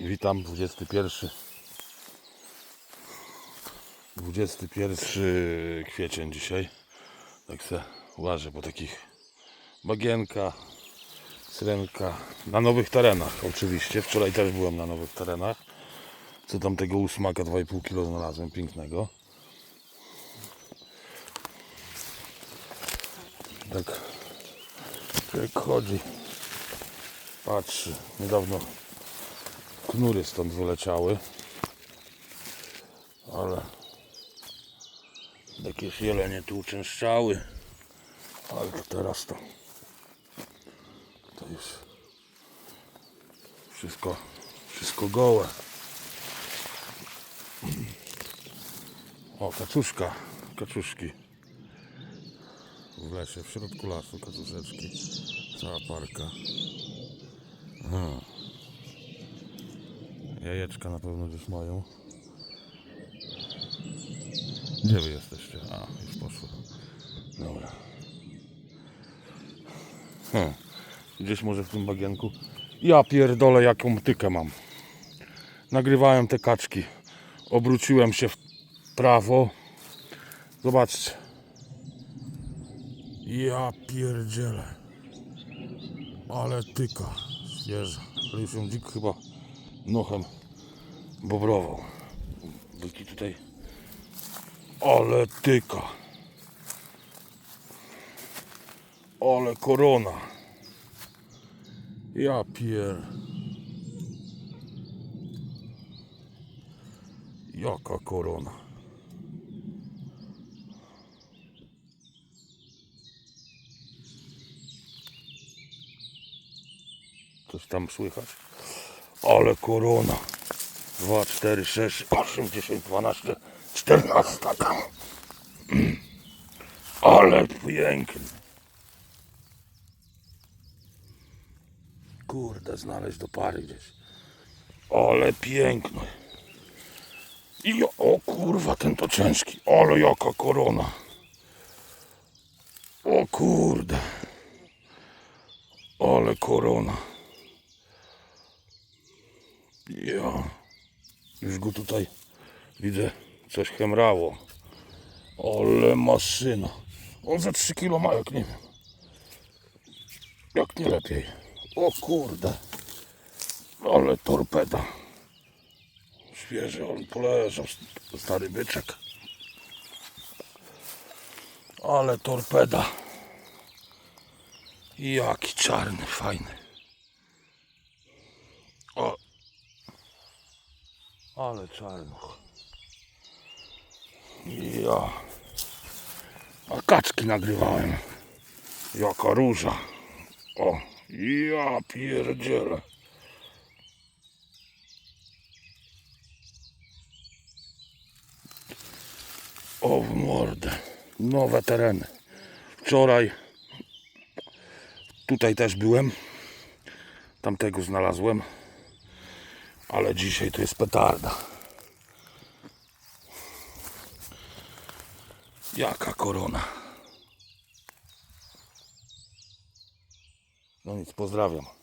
Witam, 21. 21 kwiecień dzisiaj. Tak se łażę po takich bagienka, syrenka. Na nowych terenach oczywiście. Wczoraj też byłem na nowych terenach. Co tam tego ósmaka 2,5 kg znalazłem pięknego. Tak jak chodzi. Patrzy. Niedawno knury stąd wyleciały. Ale jakieś jelenie tu uczęszczały. Ale to teraz to to już wszystko wszystko gołe. O, kaczuszka, kaczuszki w lesie, w środku lasu, kaczuszeczki, cała parka. Aha. Jajeczka na pewno gdzieś mają. Gdzie wy jesteście? A, już poszło. Dobra. Hmm. Gdzieś może w tym bagienku. Ja pierdolę jaką tykę mam. Nagrywałem te kaczki. Obróciłem się w prawo. Zobaczcie. Ja pierdzielę. Ale tyka. Świeża. Ale już ją dzik chyba nochem bobrował. Byki tutaj. Ale tyka. Ale korona. Ja pier. Jaka korona. Coś tam słychać? Ale korona. 2, 4, 6, 8, 10, 12, 14 tam. Ale piękny. Kurde, znaleźć do pary gdzieś. Ale piękny. I o kurwa, ten to ciężki. Ale jaka korona. O kurde. Ale korona. Ja. Już go tutaj widzę, coś chemrało. Ale maszyna. On za 3 kilo ma, jak nie wiem. Jak nie lepiej. O kurde. Ale torpeda. Świeży, on poleżał, stary byczek. Ale torpeda. Jaki czarny, fajny. Ale czarnuch. Ja. A kaczki nagrywałem. Jaka róża. O, ja pierdzielę. O w mordę. Nowe tereny. Wczoraj tutaj też byłem. Tamtego znalazłem. Ale dzisiaj to jest petarda. Jaka korona. No nic, pozdrawiam.